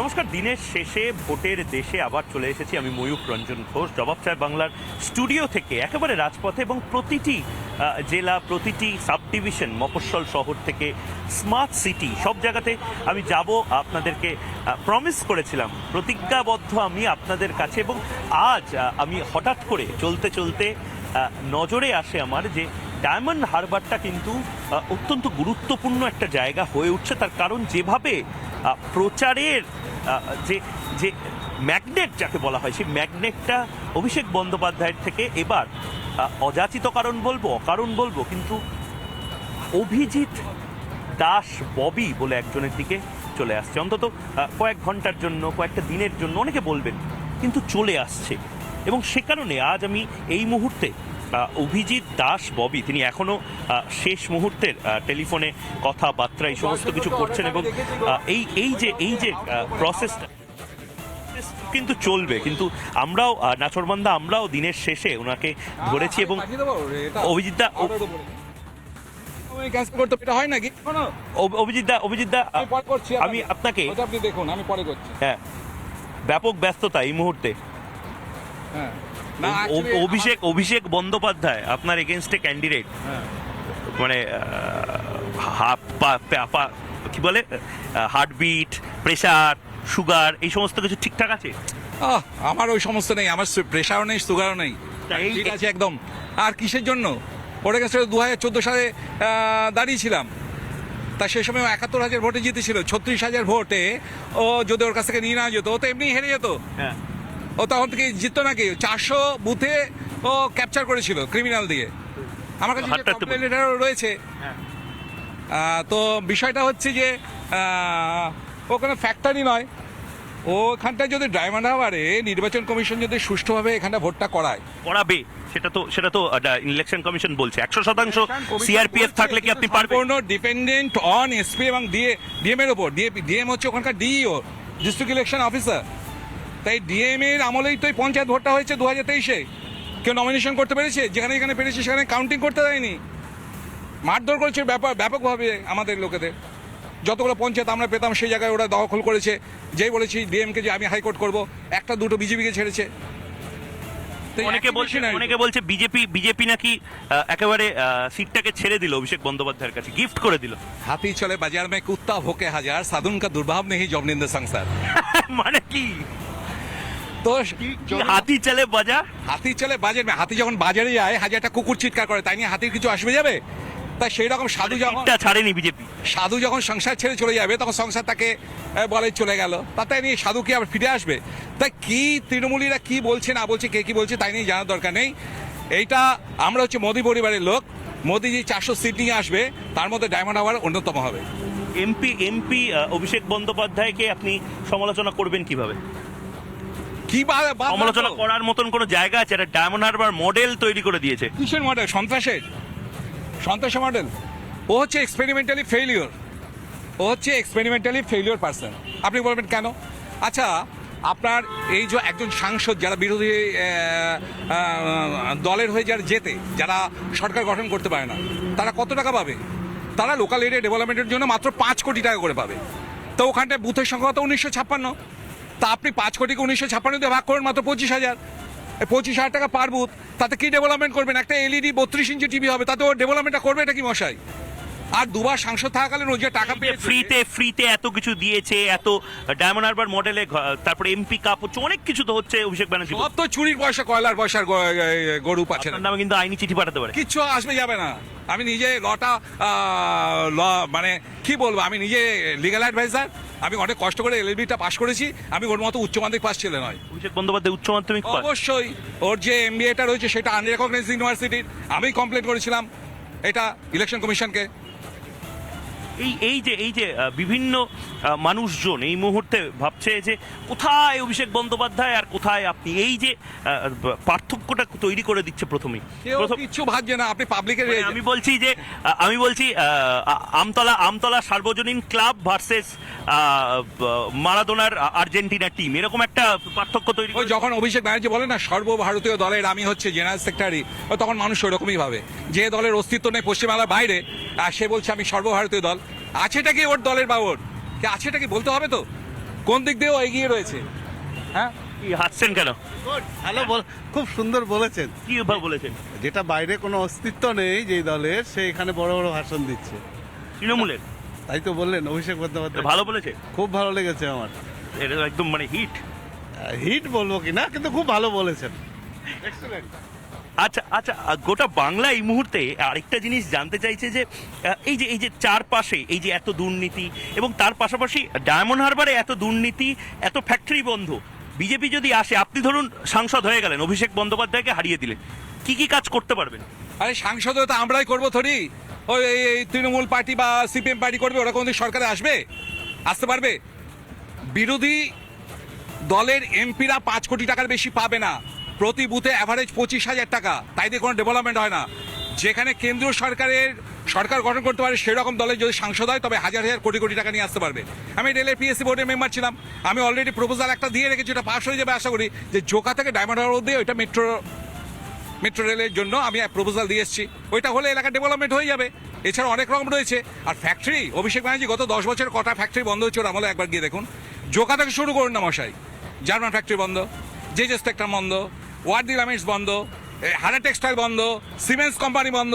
নমস্কার, দিনের শেষে ভোটের দেশে আবার চলে এসেছি আমি ময়ূক রঞ্জন ঘোষ, জবাব চায় বাংলার স্টুডিও থেকে, একেবারে রাজপথে এবং প্রতিটি জেলা, প্রতিটি সাব ডিভিশন মফস্বল শহর থেকে, স্মার্ট সিটি, সব জায়গাতে আমি যাব আপনাদেরকে প্রমিস করেছিলাম, প্রতিজ্ঞাবদ্ধ আমি আপনাদের কাছে এবং আজ আমি হঠাৎ করে চলতে চলতে নজরে আসে আমার যে ডায়মন্ড হারবারটা কিন্তু অত্যন্ত গুরুত্বপূর্ণ একটা জায়গা হয়ে উঠছে, তার কারণ যেভাবে প্রচারের যে যে ম্যাগনেট যাকে বলা হয়, সেই ম্যাগনেটটা অভিষেক বন্দ্যোপাধ্যায়ের থেকে এবার অযাচিত কারণ বলব, অকারণ বলব, কিন্তু অভিজিৎ দাস ববি বলে একজনের দিকে চলে আসছে। অন্তত কয়েক ঘণ্টার জন্য, কয়েকটা দিনের জন্য অনেকে বলবেন, কিন্তু চলে আসছে। এবং সে কারণে আজ আমি এই মুহূর্তে অভিজিৎ দাস ববি তিনি এখনও আহ, শেষ মুহূর্তের টেলিফোনে কথাবার্তা এই সমস্ত কিছু করছেন এবং এই এই যে এই যে প্রসেসটা কিন্তু চলবে কিন্তু আমরাও নাচরবান্দা আমরাও দিনের শেষে ওনাকে ধরেছি এবং অভিজিৎ দা হয় নাকি? অভিজিৎ দা অভিজিৎ দা আমি আপনাকে। আপনি দেখুন আমি পরে করছি। হ্যাঁ ব্যাপক ব্যস্ততা এই মুহূর্তে। হ্যাঁ। অভিষেক অভিষেক বন্দ্যোপাধ্যায় আপনার এগেনস্টে ক্যান্ডিডেট। মানে কি বলে? হার্টবিট প্রেশার সুগার এই সমস্ত কিছু ঠিকঠাক আছে? আমার ওই সমস্ত নেই আমার প্রেশারও নেই সুগারও নেই। ঠিক আছে একদম। আর কিসের জন্য? ওর কাছে দু হাজার চোদ্দ সালে দাঁড়িয়েছিলাম। তা সে সময় একাত্তর হাজার ভোটে জিতেছিল ছত্রিশ হাজার ভোটে ও যদি ওর কাছ থেকে নিয়ে না যেত ও তো এমনি হেরে যেত। হ্যাঁ। ও তখন থেকে জিততো নাকি? চারশো বুথে ও ক্যাপচার করেছিল ক্রিমিনাল দিয়ে। আমার কাছে কমপ্লেন লেটারও রয়েছে। হ্যাঁ। তো বিষয়টা হচ্ছে যে ও কোনো ফ্যাক্টরি নয়। ওখানটায় যদি ডায়মন্ড হাওয়ারে নির্বাচন কমিশন যদি সুষ্ঠুভাবে এখানটা ভোটটা করায়। করাবে সেটা তো সেটা তো ইলেকশন কমিশন বলছে। একশো শতাংশ সিআরপিএফ থাকলে কি আপনি পারবেন? সম্পূর্ণ ডিপেন্ডেন্ট অন এসপি এবং ডিএ ডিএম এর উপর ডিএম হচ্ছে ওখানকার ডিইও ডিস্ট্রিক্ট ইলেকশন অফিসার তাই ডিএমএর আমলেই তো পঞ্চায়েত ভোটটা হয়েছে দু হাজার তেইশে। কেউ নমিনেশন করতে পেরেছে? যেখানে যেখানে পেরেছে সেখানে কাউন্টিং করতে দেয়নি। মারধর করেছে ব্যাপার ব্যাপকভাবে আমাদের লোকেদের। যতগুলো পঞ্চায়েত আমরা পেতাম সেই জায়গায় ওরা দখল করেছে। যেই বলেছি ডিএমকে যে আমি হাইকোর্ট করব একটা দুটো বিজেপিকে ছেড়েছে। অনেকে বলছে অনেকে বলছে বিজেপি বিজেপি নাকি একেবারে সিটটাকে ছেড়ে দিল অভিষেক বন্দ্যোপাধ্যায়ের কাছে গিফট করে দিল। হাতি চলে বাজার মে কুত্তা ভোকে হাজার সাধুন কা দুর্ভাব নেই জবনিন্দ সংসার। মানে কি? তো হাতি চলে বাজা হাতি চলে বাজার में হাতি যখন বাজারে যায় হাজারটা কুকুর চিৎকার করে তাই নিয়ে হাতির কিছু আসবে যাবে? তাই সেই রকম সাধু যখন ছাড়েনি বিজেপি। সাধু যখন সংসার ছেড়ে চলে যাবে তখন সংসার তাকে বলে চলে গেল। তাতে নিয়ে সাধু কি আবার ফিরে আসবে? তাই কি তৃণমূলীরা কি বলছে না বলছে কে কি বলছে তাই নিয়ে জানার দরকার নেই। এইটা আমরা হচ্ছে মোদী পরিবারের লোক। মোদি যে চারশো সিট নিয়ে আসবে তার মধ্যে ডায়মন্ড আওয়ার অন্যতম হবে। এমপি এমপি অভিষেক বন্দ্যোপাধ্যায়কে আপনি সমালোচনা করবেন কীভাবে? কি সমালোচনা করার মতন কোনো জায়গা আছে? একটা ডায়মন্ড হারবার মডেল তৈরি করে দিয়েছে। কিসের মডেল সন্ত্রাসের? সন্ত্রাসের মডেল ও হচ্ছে এক্সপেরিমেন্টালি ফেলিওর ও হচ্ছে এক্সপেরিমেন্টালি ফেলিওর পার্সন আপনি বলবেন কেন? আচ্ছা আপনার এই যে একজন সাংসদ যারা বিরোধী দলের হয়ে যারা জেতে যারা সরকার গঠন করতে পারে না তারা কত টাকা পাবে? তারা লোকাল এরিয়া ডেভেলপমেন্টের জন্য মাত্র পাঁচ কোটি টাকা করে পাবে। তো ওখানটায় বুথের সংখ্যা তো উনিশশো ছাপ্পান্ন। তা আপনি পাঁচ কোটিকে উনিশশো ছাপ্পান্ন দিয়ে ভাগ করেন মাত্র পঁচিশ হাজার। পঁচিশ হাজার টাকা পার বুথ, তাতে কি ডেভেলপমেন্ট করবেন? একটা এলইডি বত্রিশ ইঞ্চি টিভি হবে তাতে ও ডেভেলপমেন্টটা করবে এটা কি মশাই? আর দুবার সাংসদ থাকাকালীন ও যে টাকা পেয়ে ফ্রিতে ফ্রিতে এত কিছু দিয়েছে এত ডায়মন্ড হারবার মডেলে তারপরে এমপি কাপ হচ্ছে অনেক কিছু তো হচ্ছে অভিষেক ব্যানার্জি সব তো চুরির পয়সা কয়লার পয়সার গরু পাচ্ছে না। নামে কিন্তু আইনি চিঠি পাঠাতে পারে। কিচ্ছু আসবে যাবে না। আমি নিজে লটা ল মানে কি বলব আমি নিজে লিগাল অ্যাডভাইজার আমি অনেক কষ্ট করে এলএলবিটা পাশ করেছি আমি ওর মতো উচ্চ মাধ্যমিক পাস ছেলে নয়। অভিষেক বন্দ্যোপাধ্যায় উচ্চ মাধ্যমিক অবশ্যই ওর যে এমবিএটা রয়েছে সেটা আনরেকগনাইজ ইউনিভার্সিটির আমি কমপ্লেন করেছিলাম এটা ইলেকশন কমিশনকে এই এই যে এই যে বিভিন্ন মানুষজন এই মুহূর্তে ভাবছে যে কোথায় অভিষেক বন্দ্যোপাধ্যায় আর কোথায় আপনি? এই যে পার্থক্যটা তৈরি করে দিচ্ছে প্রথমেই। কিচ্ছু ভাবছে না আপনি পাবলিকের মানে আমি বলছি যে আমি বলছি আমতলা আমতলা সার্বজনীন ক্লাব ভার্সেস মারাদোনার আর্জেন্টিনা টিম। এরকম একটা পার্থক্য তৈরি যখন অভিষেক ব্যানার্জি বলে না সর্বভারতীয় দলের আমি হচ্ছে জেনারেল সেক্রেটারি তখন মানুষ ওরকমই ভাবে। যে দলের অস্তিত্ব নেই পশ্চিমবাংলার বাইরে আর সে বলছে আমি সর্বভারতীয় দল। আছেটা কি ওর দলের বা ওর কি আছেটা কি বলতে হবে তো? কোন দিক দিয়েও এগিয়ে রয়েছে। হ্যাঁ? কি হাসছেন কেন? ভালো বল খুব সুন্দর বলেছেন। কি বলেছেন? যেটা বাইরে কোনো অস্তিত্ব নেই যেই দলের সে এখানে বড় বড় ভাষণ দিচ্ছে। তৃণমূলের? তাই তো বললেন অভিষেক বন্দ্যোপাধ্যায়। ভালো বলেছে? খুব ভালো লেগেছে আমার। এটা তো একদম মানে হিট। হিট বলব কি না কিন্তু খুব ভালো বলেছেন। আচ্ছা আচ্ছা গোটা বাংলা এই মুহূর্তে আরেকটা জিনিস জানতে চাইছে যে এই যে এই যে চারপাশে, এই যে এত দুর্নীতি এবং তার পাশাপাশি ডায়মন্ড হারবারে এত দুর্নীতি, এত ফ্যাক্টরি বন্ধ, বিজেপি যদি আসে, আপনি ধরুন সাংসদ হয়ে গেলেন, অভিষেক বন্দ্যোপাধ্যায়কে হারিয়ে দিলেন, কি কি কাজ করতে পারবেন? আরে সাংসদ তো আমরাই করব থরি ওই এই- তৃণমূল পার্টি বা সিপিএম পার্টি করবে, ওরা কোনদিন সরকারে আসবে? আসতে পারবে? বিরোধী দলের এমপিরা পাঁচ কোটি টাকার বেশি পাবে না। প্রতি বুথে অ্যাভারেজ পঁচিশ হাজার টাকা। তাই দিয়ে কোনো ডেভেলপমেন্ট হয় না। যেখানে কেন্দ্রীয় সরকারের সরকার গঠন করতে পারে সেরকম দলের যদি সাংসদ হয়, তবে হাজার হাজার কোটি কোটি টাকা নিয়ে আসতে পারবে। আমি রেলের পিএসসি বোর্ডের মেম্বার ছিলাম। আমি অলরেডি প্রপোজাল একটা দিয়ে রেখেছি, ওটা পাস হয়ে যাবে আশা করি। যে জোকা থেকে ডায়মন্ড হারবার দিয়ে ওইটা মেট্রো মেট্রো রেলের জন্য আমি এক প্রপোজাল দিয়ে এসেছি। ওইটা হলে এলাকা ডেভেলপমেন্ট হয়ে যাবে। এছাড়া অনেক রকম রয়েছে। আর ফ্যাক্টরি অভিষেক ব্যানার্জি, গত দশ বছর কটা ফ্যাক্টরি বন্ধ হচ্ছে ওর আমলে একবার গিয়ে দেখুন। জোকা থেকে শুরু করুন না মশাই। জার্মান ফ্যাক্টরি বন্ধ। জেজেস টেক্টার বন্ধ। ওয়ার্ডি গার্মেন্টস বন্ধ হারা টেক্সটাইল বন্ধ সিমেন্টস কোম্পানি বন্ধ।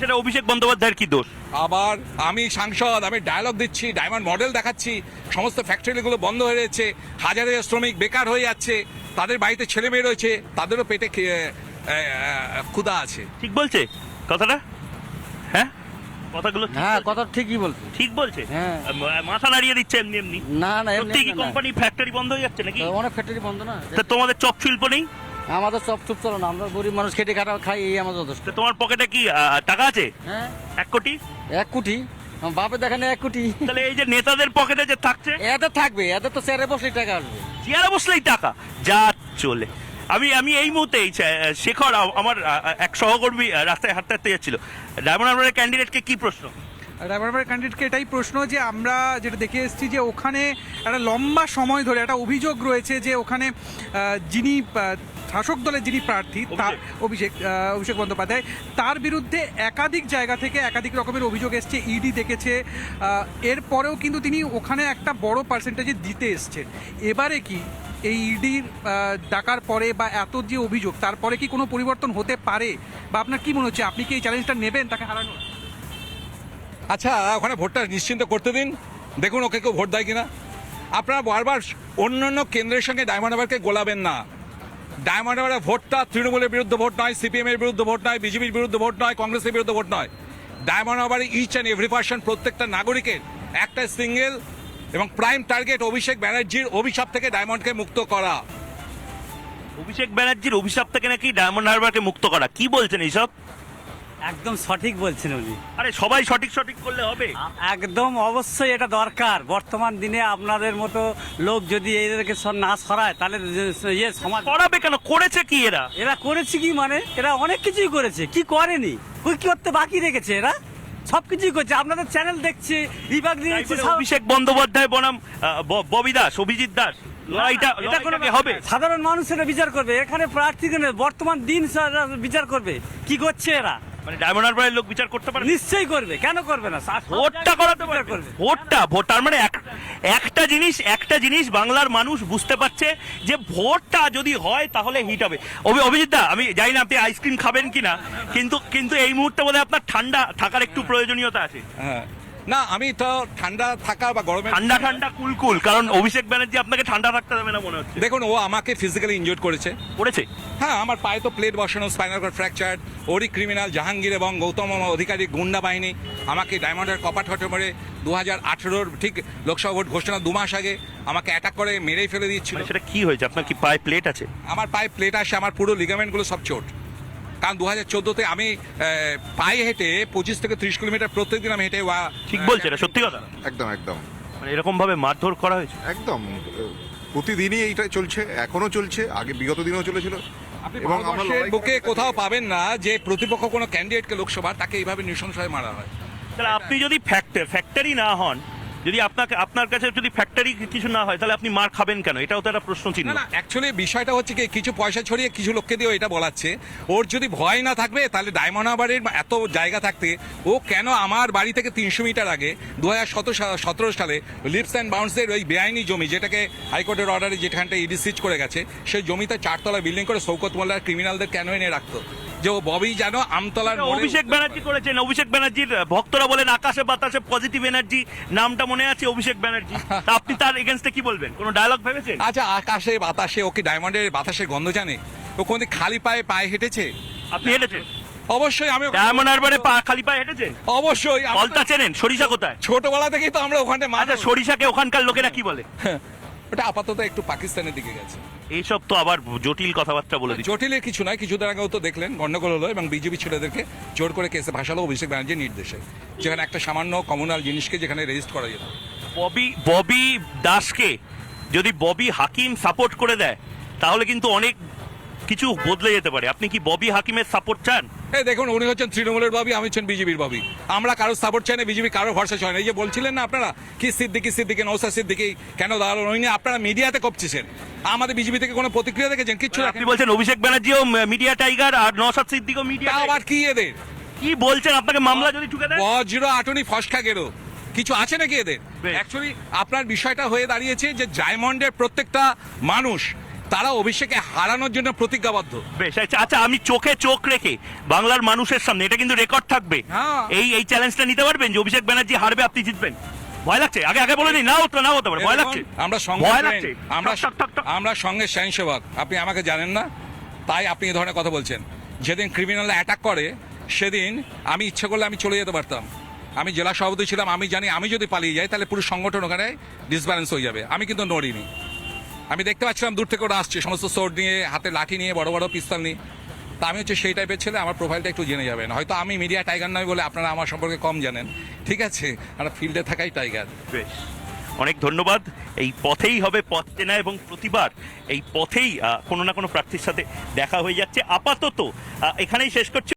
সেটা অভিষেক বন্দ্যোপাধ্যায়ের কি দোষ? আবার আমি সাংসদ আমি ডায়লগ দিচ্ছি ডায়মন্ড মডেল দেখাচ্ছি সমস্ত ফ্যাক্টরিগুলো বন্ধ হয়ে যাচ্ছে হাজার হাজার শ্রমিক বেকার হয়ে যাচ্ছে তাদের বাড়িতে ছেলে মেয়ে রয়েছে তাদেরও পেটে ক্ষুধা আছে। ঠিক বলছে? কথাটা? হ্যাঁ? কথাগুলো হ্যাঁ? কথা ঠিকই বলছে। ঠিক বলছে? হ্যাঁ। মাথা নাড়িয়ে দিচ্ছে এমনি এমনি? না না এমনি সত্যি কি কোম্পানি ফ্যাক্টরি বন্ধ হয়ে যাচ্ছে নাকি? অনেক ফ্যাক্টরি বন্ধ না? তা তোমাদের চপ শিল্প নেই? আমাদের সব চুপ চলো না আমরা গরিব মানুষ খেটে খাটা খাই এই আমাদের যথেষ্ট। তোমার পকেটে কি টাকা আছে? হ্যাঁ। এক কোটি? এক কোটি? বাপের দেখানে এক কোটি। তাহলে এই যে নেতাদের পকেটে যে থাকছে? এদের থাকবে এদের তো চেয়ারে বসলেই টাকা আসবে। চেয়ারে বসলেই টাকা? যা চলে। আমি আমি এই মুহূর্তে শেখর আমার এক সহকর্মী রাস্তায় হাঁটতে হাঁটতে যাচ্ছিল। ডায়মন্ড হারবারের ক্যান্ডিডেটকে কি প্রশ্ন? রাবার ক্যান্ডিডেটকে এটাই প্রশ্ন যে আমরা যেটা দেখে এসেছি যে ওখানে একটা লম্বা সময় ধরে একটা অভিযোগ রয়েছে যে ওখানে যিনি শাসক দলের যিনি প্রার্থী তার অভিষেক অভিষেক বন্দ্যোপাধ্যায় তার বিরুদ্ধে একাধিক জায়গা থেকে একাধিক রকমের অভিযোগ এসছে ইডি দেখেছে এরপরেও কিন্তু তিনি ওখানে একটা বড় পার্সেন্টেজে দিতে এসছেন। এবারে কি এই ইডির ডাকার পরে বা এত যে অভিযোগ, তারপরে কি কোনো পরিবর্তন হতে পারে? বা আপনার কি মনে হচ্ছে, আপনি কি এই চ্যালেঞ্জটা নেবেন তাকে হারানোর? আচ্ছা ওখানে ভোটটা নিশ্চিন্ত করতে দিন। দেখুন, ওকে কেউ ভোট দেয় কিনা। আপনারা বারবার অন্যান্য কেন্দ্রের সঙ্গে ডায়মন্ড হারবারকে গোলাবেন না। ডায়মন্ড হারবারের ভোটটা তৃণমূলের বিরুদ্ধে ভোট নয় সিপিএম এর বিরুদ্ধে ভোট নয় বিজেপির বিরুদ্ধে ভোট নয়, কংগ্রেসের বিরুদ্ধে ভোট নয়। ডায়মন্ড হারবারে ইচ অ্যান্ড এভরি পার্সন প্রত্যেকটা নাগরিকের, একটা সিঙ্গেল এবং প্রাইম টার্গেট অভিষেক ব্যানার্জির অভিশাপ থেকে ডায়মন্ডকে মুক্ত করা। অভিষেক ব্যানার্জির অভিশাপ থেকে নাকি ডায়মন্ড হারবারকে মুক্ত করা। কি বলছেন এইসব? একদম সঠিক বলছেন উনি। আরে সবাই সঠিক সঠিক করলে হবে। একদম অবশ্যই এটা দরকার। বর্তমান দিনে আপনাদের মতো লোক যদি এদেরকে না সরায় তাহলে ইয়ে সমাজ করাবে কেন? করেছে কি এরা? এরা করেছে কি মানে? এরা অনেক কিছুই করেছে। কি করেনি? কি করতে বাকি রেখেছে এরা? সব কিছুই করছে। আপনাদের চ্যানেল দেখছি বিভাগ দিয়েছি অভিষেক বন্দ্যোপাধ্যায় বনাম ববি দাস অভিজিৎ দাস লড়াইটা এটা কোনো হবে। সাধারণ মানুষেরা বিচার করবে। এখানে প্রার্থী বর্তমান দিন বিচার করবে। কি করছে এরা? মানে ডায়মন্ড হারবারের লোক বিচার করতে পারে? নিশ্চয়ই করবে। কেন করবে না? ভোটটা করাতে করবে। ভোটটা ভোট তার মানে এক- একটা জিনিস একটা জিনিস বাংলার মানুষ বুঝতে পারছে যে ভোটটা যদি হয় তাহলে হিট হবে। অভি- অভিজিৎ দা আমি জানি না আপনি আইসক্রিম খাবেন কিনা কিন্তু কিন্তু এই মুহূর্তে বোধহয় আপনার ঠান্ডা থাকার একটু প্রয়োজনীয়তা আছে। হ্যাঁ। না আমি তো ঠান্ডা থাকা বা গরমে ঠান্ডা ঠান্ডা কুলকুল কারণ অভিষেক ব্যানার্জি আপনাকে ঠান্ডা রাখতে দেবে না মনে হচ্ছে। দেখুন ও আমাকে ফিজিক্যালি ইনজোর্ড করেছে। করেছে? হ্যাঁ আমার পায়ে তো প্লেট বসানো স্পাইনাল কর্ড ফ্র্যাকচার ওরই ক্রিমিনাল জাহাঙ্গীর এবং গৌতম অধিকারী গুন্ডা বাহিনী। আমাকে ডায়মন্ডের কপাট হটে মেরে দু হাজার আঠেরোর ঠিক লোকসভা ভোট ঘোষণা দু মাস আগে আমাকে অ্যাটাক করে মেরেই ফেলে দিচ্ছিল মানে সেটা কি হয়েছে? আপনার কি পায়ে প্লেট আছে? আমার পায়ে প্লেট আসে আমার পুরো লিগামেন্টগুলো সব চোট। কারণ দু হাজার চোদ্দোতে আমি পায়ে হেঁটে পঁচিশ থেকে ত্রিশ কিলোমিটার প্রত্যেকদিন আমি হেঁটে ওয়া- ঠিক বলছে এটা সত্যি কথা একদম একদম। মানে এরকম ভাবে মারধর করা হয়েছে? একদম প্রতিদিনই এইটা চলছে এখনও চলছে আগে বিগত দিনেও চলেছিল। এবং বুকে কোথাও পাবেন না যে প্রতিপক্ষ কোনো ক্যান্ডিডেটকে লোকসভা তাকে এইভাবে নৃশংসভাবে মারা হয়। তাহলে আপনি যদি ফ্যাক্টর ফ্যাক্টরি না হন, যদি আপনাকে, আপনার কাছে যদি ফ্যাক্টরি কিছু না হয়, তাহলে আপনি মার খাবেন কেন? এটাও তো একটা প্রশ্ন চিহ্ন না অ্যাকচুয়ালি বিষয়টা হচ্ছে কি, কিছু পয়সা ছড়িয়ে কিছু লোককে দিয়ে এটা বলাচ্ছে। ওর যদি ভয় না থাকবে, তাহলে ডায়মন্ড হারবারের এত জায়গা থাকতে, ও কেন আমার বাড়ি থেকে তিনশো মিটার আগে দু হাজার সতেরো সালে লিপস অ্যান্ড বাউন্সের ওই বেআইনি জমি, যেটাকে হাইকোর্টের অর্ডারে যেখানটা ইডি সিজ করে গেছে, সেই জমিতে চারতলা বিল্ডিং করে সৌকত মোল্লার ক্রিমিনালদের কেন এনে রাখতো? যে ববি যেন আমতলার অভিষেক ব্যানার্জি করেছেন। অভিষেক ব্যানার্জির ভক্তরা বলেন আকাশে বাতাসে পজিটিভ এনার্জি নামটা মনে আছে অভিষেক ব্যানার্জি? আপনি তার এগেনস্টে কি বলবেন? কোনো ডায়লগ ভেবেছেন? আচ্ছা আকাশে বাতাসে ও কি ডায়মন্ডের বাতাসের গন্ধ জানে? ও কোনদিন খালি পায়ে পায়ে হেঁটেছে? আপনি হেঁটেছেন? অবশ্যই আমি ডায়মন্ড হারবারে পা খালি পায়ে হেঁটেছেন অবশ্যই আমরা তো ফলতা চেনেন সরিষা কোথায়? ছোটবেলা থেকেই তো আমরা ওখানে আচ্ছা মাঝে সরিষাকে ওখানকার লোকেরা কি বলে? ওটা আপাতত একটু পাকিস্তানের দিকে গেছে। এইসব তো আবার জটিল কথাবার্তা বলে দিচ্ছে। জটিলের কিছু নয় কিছুদিন আগেও তো দেখলেন গন্ডগোল হলো এবং বিজেপি ছেলেদেরকে জোর করে কেসে ভাসালো অভিষেক ব্যানার্জির নির্দেশে যেখানে একটা সামান্য কমনাল জিনিসকে যেখানে রেজিস্ট করা যেত। ববি ববি দাসকে যদি ববি হাকিম সাপোর্ট করে দেয় তাহলে কিন্তু অনেক কিছু বদলে যেতে পারে। আপনি কি ববি হাকিমের সাপোর্ট চান? এই দেখুন উনি হচ্ছেন তৃণমূলের বাবি আমি হচ্ছেন বিজেপির বাবি আমরা কারও সাপোর্ট চাই না বিজেপি কারও ভরসা চায় না। এই যে বলছিলেন না আপনারা কি সিদ্দিকি সিদ্দিকি নৌসা সিদ্দিকি কেন দাঁড়াল? ওই নিয়ে আপনারা মিডিয়াতে কপছেন আমাদের বিজেপি থেকে কোনো প্রতিক্রিয়া দেখেছেন? কিচ্ছু আপনি বলছেন অভিষেক ব্যানার্জিও মিডিয়া টাইগার আর নসাদ সিদ্দিকও মিডিয়া আবার কি এদের? কি বলছেন? আপনাকে মামলা যদি ঠুকে দেয় বজ্র আটনি ফসকা গেল কিছু আছে নাকি এদের? অ্যাকচুয়ালি আপনার বিষয়টা হয়ে দাঁড়িয়েছে যে ডায়মন্ডের প্রত্যেকটা মানুষ তারা অভিষেকে হারানোর জন্য প্রতিজ্ঞাবদ্ধ। বেশ আচ্ছা আচ্ছা আমি চোখে চোখ রেখে বাংলার মানুষের সামনে এটা কিন্তু রেকর্ড থাকবে। হ্যাঁ। এই এই চ্যালেঞ্জটা নিতে পারবেন যে অভিষেক ব্যানার্জি হারবে আপনি জিতবেন। ভয় লাগছে? আগে আগে বলে নি নাও তো নাও হতে পারে ভয় লাগছে। দেখুন, আমরা সঙ্গে ভয় আমরা। আমরা সঙ্গে স্বয়ংসেবক আপনি আমাকে জানেন না তাই আপনি এই ধরনের কথা বলছেন। যেদিন ক্রিমিনাল অ্যাটাক করে সেদিন আমি ইচ্ছে করলে আমি চলে যেতে পারতাম। আমি জেলা সভাপতি ছিলাম আমি জানি আমি যদি পালিয়ে যাই তাহলে পুরো সংগঠন ওখানে ডিসব্যালেন্স হয়ে যাবে। আমি কিন্তু নড়িনি। আমি দেখতে পাচ্ছিলাম দূর থেকে ওরা আসছে, সমস্ত সোর্ড নিয়ে, হাতে লাঠি নিয়ে, বড় বড় পিস্তল নিয়ে। তা আমি হচ্ছে সেই টাইপের ছেলে, আমার প্রোফাইলটা একটু জেনে যাবেন। হয়তো আমি মিডিয়া টাইগার নয় বলে আপনারা আমার সম্পর্কে কম জানেন। ঠিক আছে? আমরা ফিল্ডে থাকাই টাইগার বেশ। অনেক ধন্যবাদ। এই পথেই হবে পথ চেনা এবং প্রতিবার এই পথেই কোনো না কোনো প্রার্থীর সাথে দেখা হয়ে যাচ্ছে। আপাতত এখানেই শেষ করছি।